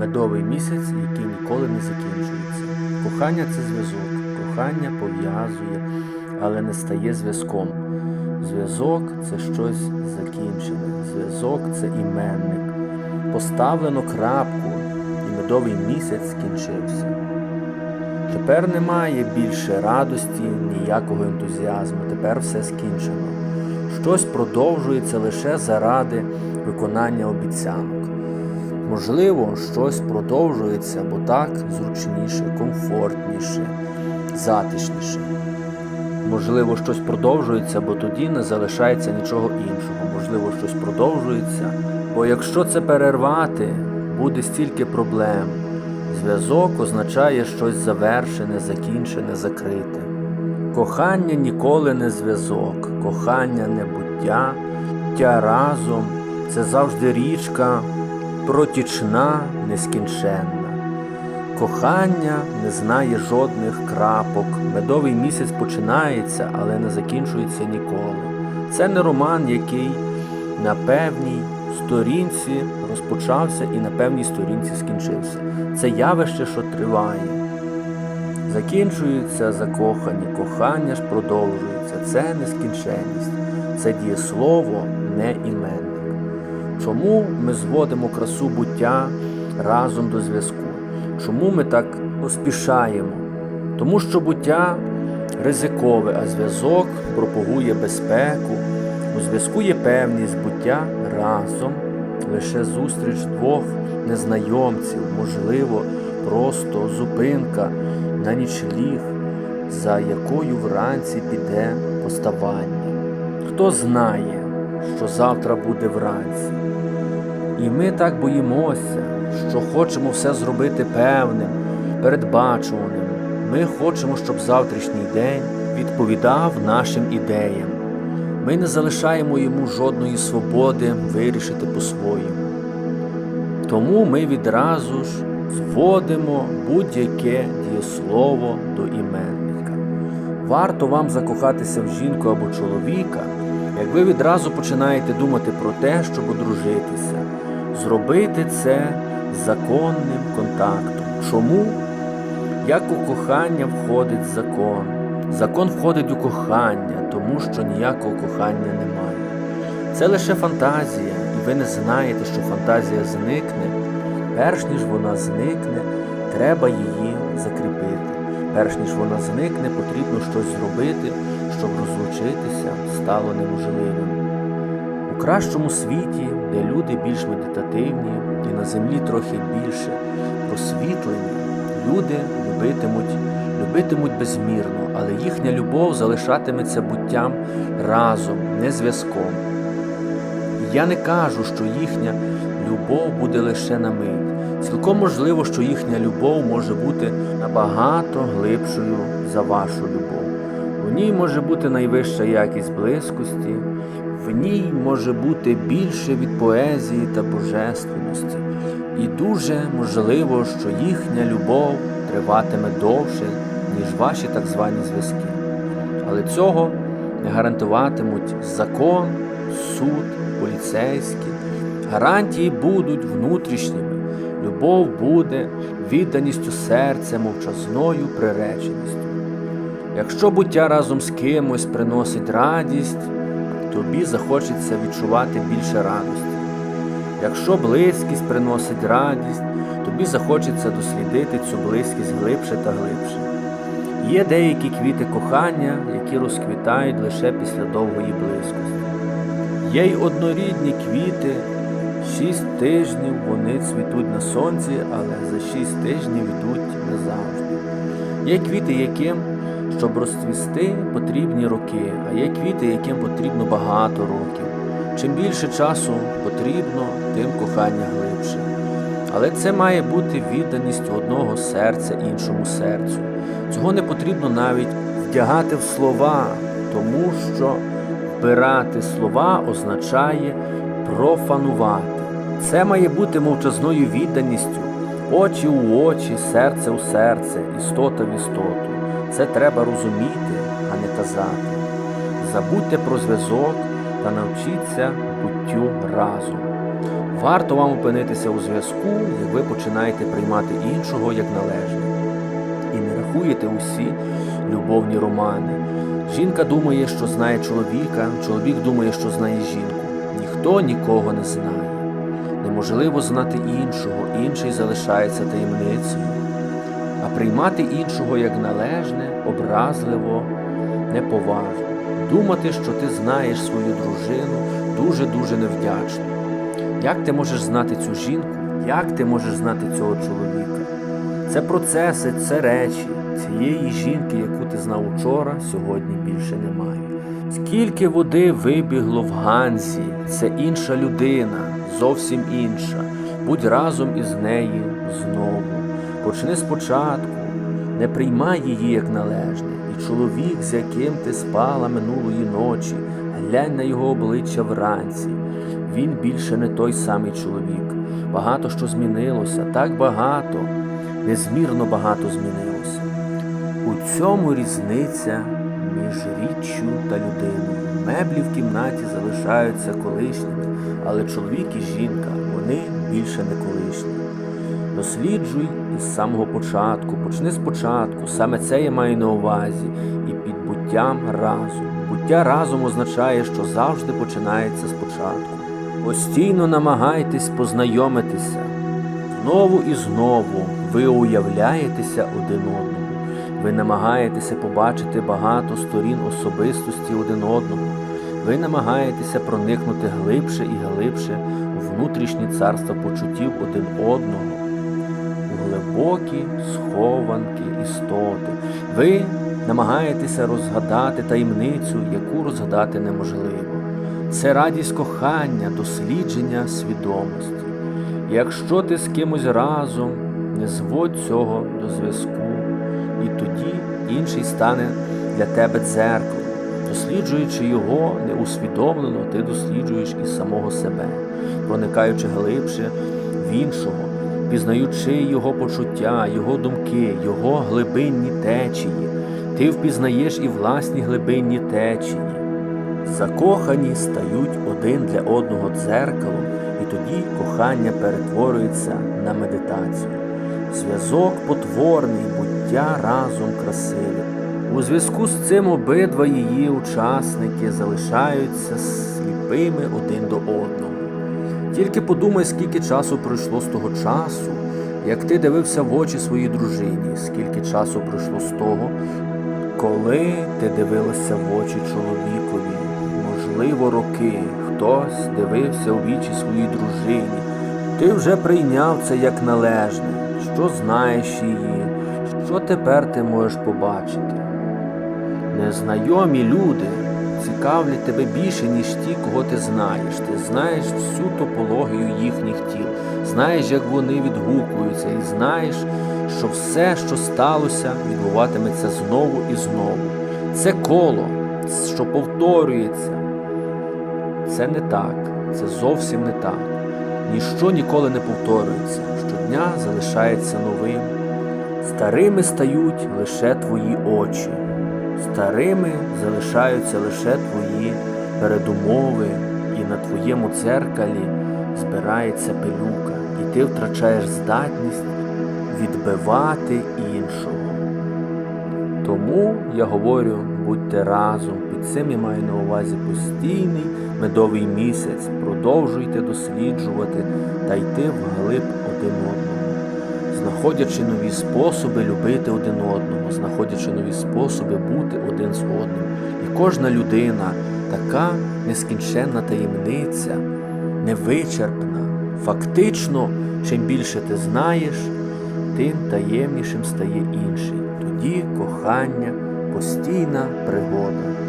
медовий місяць, який ніколи не закінчується. Кохання це зв'язок, кохання пов'язує, але не стає зв'язком. Зв'язок це щось закінчене, зв'язок це іменник. Поставлено крапку, і медовий місяць скінчився. Тепер немає більше радості, ніякого ентузіазму, тепер все скінчено. Щось продовжується лише заради виконання обіцянок. Можливо, щось продовжується, бо так зручніше, комфортніше, затишніше. Можливо, щось продовжується, бо тоді не залишається нічого іншого. Можливо, щось продовжується, бо якщо це перервати, буде стільки проблем. Зв'язок означає щось завершене, закінчене, закрите. Кохання ніколи не зв'язок, кохання не буття, буття разом це завжди річка, протічна, нескінченна. Кохання не знає жодних крапок. Медовий місяць починається, але не закінчується ніколи. Це не роман, який на певній сторінці розпочався і на певній сторінці скінчився. Це явище, що триває. Закінчуються закохані, кохання ж продовжується. Це нескінченність, це дієслово, не іменник. Чому ми зводимо красу буття разом до зв'язку? Чому ми так поспішаємо? Тому що буття ризикове, а зв'язок пропагує безпеку. У зв'язку є певність буття разом, лише зустріч двох незнайомців, можливо, просто зупинка на нічліг, за якою вранці піде поставання. Хто знає, що завтра буде вранці? І ми так боїмося, що хочемо все зробити певним, передбачуваним. Ми хочемо, щоб завтрашній день відповідав нашим ідеям. Ми не залишаємо йому жодної свободи вирішити по-своєму. Тому ми відразу ж зводимо будь-яке дієслово до іменника. Варто вам закохатися в жінку або чоловіка, як ви відразу починаєте думати про те, щоб одружитися, зробити це законним контактом. Чому? Як у кохання входить закон? Закон входить у кохання, тому що ніякого кохання немає. Це лише фантазія, і ви не знаєте, що фантазія зникне. Перш ніж вона зникне, треба її закріпити. Перш ніж вона зникне, потрібно щось зробити, щоб розлучитися стало неможливим. У кращому світі, де люди більш медитативні і на землі трохи більше просвітлені, люди любитимуть, любитимуть безмірно, але їхня любов залишатиметься буттям разом, не зв'язком. Я не кажу, що їхня любов буде лише на мить. Цілком можливо, що їхня любов може бути набагато глибшою за вашу любов. У ній може бути найвища якість близькості, в ній може бути більше від поезії та божественності. І дуже можливо, що їхня любов триватиме довше, ніж ваші так звані зв'язки. Але цього не гарантуватимуть закон, суд, поліцейські. Гарантії будуть внутрішніми. Любов буде відданістю серця, мовчазною приреченістю. Якщо буття разом з кимось приносить радість, тобі захочеться відчувати більше радості. Якщо близькість приносить радість, тобі захочеться дослідити цю близькість глибше та глибше. Є деякі квіти кохання, які розквітають лише після довгої близькості. Є й однорідні квіти, шість тижнів вони цвітуть на сонці, але за шість тижнів йдуть назавжди. Є квіти, яким, щоб розцвісти, потрібні роки, а є квіти, яким потрібно багато років. Чим більше часу потрібно, тим кохання глибше. Але це має бути відданість одного серця іншому серцю. Цього не потрібно навіть вдягати в слова, тому що вбирати слова означає профанувати. Це має бути мовчазною відданістю, очі у очі, серце у серце, істота в істоту. Це треба розуміти, а не казати. Забудьте про зв'язок та навчіться буттю разом. Варто вам опинитися у зв'язку, як ви починаєте приймати іншого як належне. І не рахуєте усі любовні романи. Жінка думає, що знає чоловіка, чоловік думає, що знає жінку. Ніхто нікого не знає. Неможливо знати іншого, інший залишається таємницею. Приймати іншого як належне, образливо, неповажно. Думати, що ти знаєш свою дружину, дуже-дуже невдячно. Як ти можеш знати цю жінку? Як ти можеш знати цього чоловіка? Це процеси, це речі. Цієї жінки, яку ти знав учора, сьогодні більше немає. Скільки води вибігло в Ганзі, це інша людина, зовсім інша. Будь разом із нею знову. Почни спочатку, не приймай її як належне, і чоловік, з яким ти спала минулої ночі, глянь на його обличчя вранці. Він більше не той самий чоловік. Багато що змінилося, так багато, незмірно багато змінилося. У цьому різниця між річчю та людиною. Меблі в кімнаті залишаються колишніми, але чоловік і жінка вони більше не колишні. Досліджуй із самого початку, почни спочатку, саме це я маю на увазі, і під буттям разом. Буття разом означає, що завжди починається спочатку. Постійно намагайтесь познайомитися. Знову і знову ви уявляєтеся один одному. Ви намагаєтеся побачити багато сторін особистості один одного. Ви намагаєтеся проникнути глибше і глибше у внутрішні царства почуттів один одного, глибокі схованки істоти. Ви намагаєтеся розгадати таємницю, яку розгадати неможливо. Це радість кохання, дослідження свідомості. Якщо ти з кимось разом, не зводь цього до зв'язку, і тоді інший стане для тебе дзеркалом. Досліджуючи його неусвідомлено, ти досліджуєш і самого себе, проникаючи глибше в іншого, пізнаючи його почуття, його думки, його глибинні течії, ти впізнаєш і власні глибинні течії. Закохані стають один для одного дзеркалом, і тоді кохання перетворюється на медитацію. Зв'язок потворний, буття разом красиве. У зв'язку з цим обидва її учасники залишаються сліпими один до одного. Тільки подумай, скільки часу пройшло з того часу, як ти дивився в очі своїй дружині, скільки часу пройшло з того, коли ти дивилася в очі чоловікові, можливо, роки, хтось дивився у вічі своїй дружині. Ти вже прийняв це як належне, що знаєш її, що тепер ти можеш побачити. Незнайомі люди цікавлять тебе більше, ніж ті, кого ти знаєш. Ти знаєш всю топологію їхніх тіл, знаєш, як вони відгукуються, і знаєш, що все, що сталося, відбуватиметься знову і знову. Це коло, що повторюється. Це не так, це зовсім не так. Ніщо ніколи не повторюється. Щодня залишається новим. Старими стають лише твої очі. Старими залишаються лише твої передумови, і на твоєму дзеркалі збирається пилюка, і ти втрачаєш здатність відбивати іншого. Тому я говорю, будьте разом, під цим я маю на увазі постійний медовий місяць, продовжуйте досліджувати та йти вглиб один одного знаходячи нові способи любити один одного, знаходячи нові способи бути один з одним. І кожна людина така нескінченна таємниця, невичерпна. Фактично, чим більше ти знаєш, тим таємнішим стає інший. Тоді кохання, постійна пригода.